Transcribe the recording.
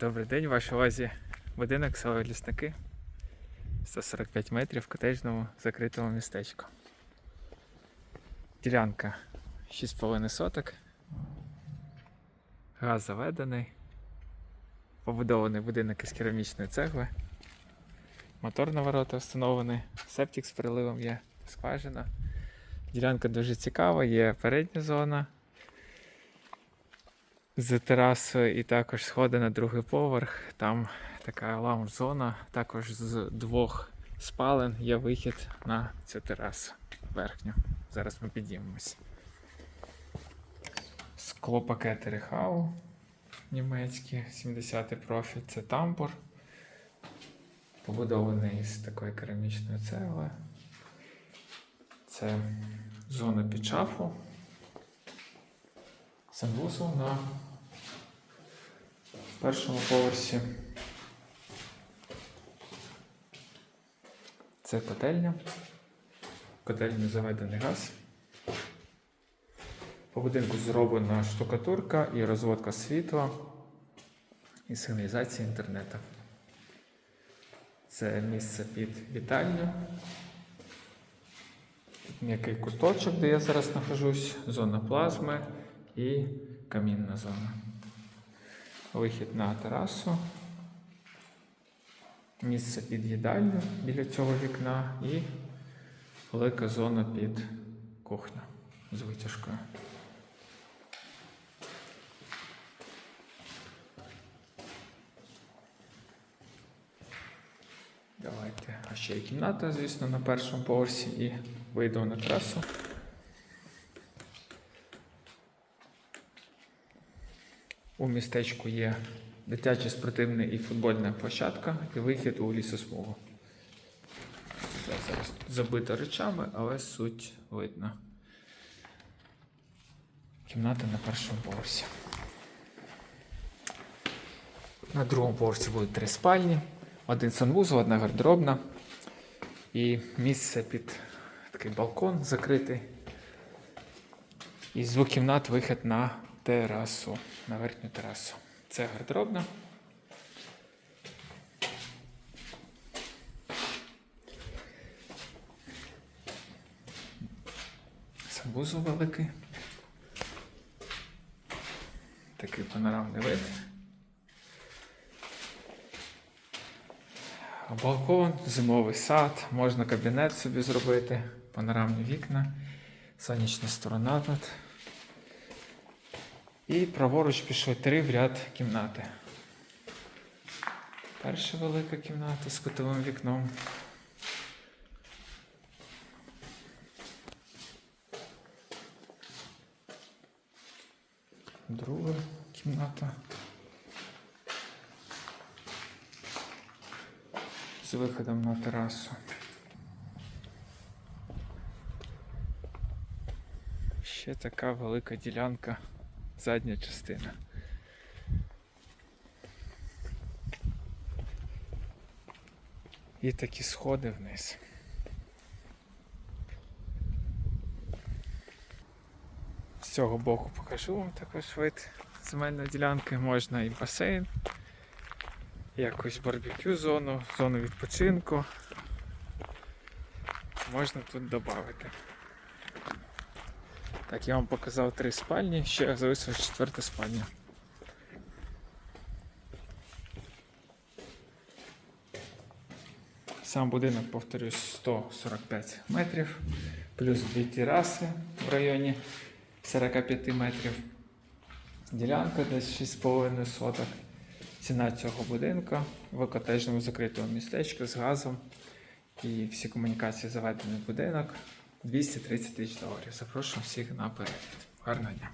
Добрий день, в вашій увазі будинок село Лісники. 145 метрів в котежному закритому містечку. Ділянка 6,5 соток. Газ заведений. Побудований будинок із керамічної цегли. Мотор на ворота встановлений. Септик з переливом є, скважина. Ділянка дуже цікава, є передня зона з терасою і також сходи на другий поверх. Там така лаунж-зона, також з двох спален є вихід на цю терасу верхню. Зараз ми підіймемось. Склопакети Рехау німецькі, 70-й профіль, це тамбур. Побудований з такої керамічної цегли. Це зона під шафу. Санвузол на першому поверсі. Це котельня. В Котельні заведений газ. По будинку зроблена штукатурка і розводка світла і сигналізація інтернету. Це місце під вітальню. М'який куточок, де я зараз нахожусь, зона плазми і камінна зона. Вихід на терасу. Місце під їдальню біля цього вікна і велика зона під кухню з витяжкою. Давайте. А ще є кімната, звісно, на першому поверсі і вийду на терасу. У містечку є дитяча спортивна і футбольна площадка і вихід у лісосмугу. Це зараз забито речами, але суть видно. Кімната на першому поверсі. На другому поверсі будуть три спальні, один санвузол, одна гардеробна і місце під такий балкон закритий. І з двох кімнат вихід на терасу, на верхню терасу. Це гардеробна. Санвузол великий. Такий панорамний вид. Балкон, зимовий сад, можна кабінет собі зробити, панорамні вікна, сонячна сторона тут. І праворуч пішли три в ряд кімнати. Перша велика кімната з кутовим вікном. Друга кімната. З виходом на терасу. Ще така велика ділянка, задня частина. І такі сходи вниз. З цього боку покажу вам також вид земельної ділянки. Можна і басейн, якусь барбекю зону, зону відпочинку. Можна тут додати. Так, я вам показав три спальні, ще залишилась четверта спальня. Сам будинок, повторюсь, 145 метрів, плюс дві тераси в районі 45 метрів. Ділянка десь 6,5 соток. Ціна цього будинку в котежному закритому містечку з газом і всі комунікації заведені в будинок 230 тисяч доларів. Запрошую всіх на перегляд. Гарного дня!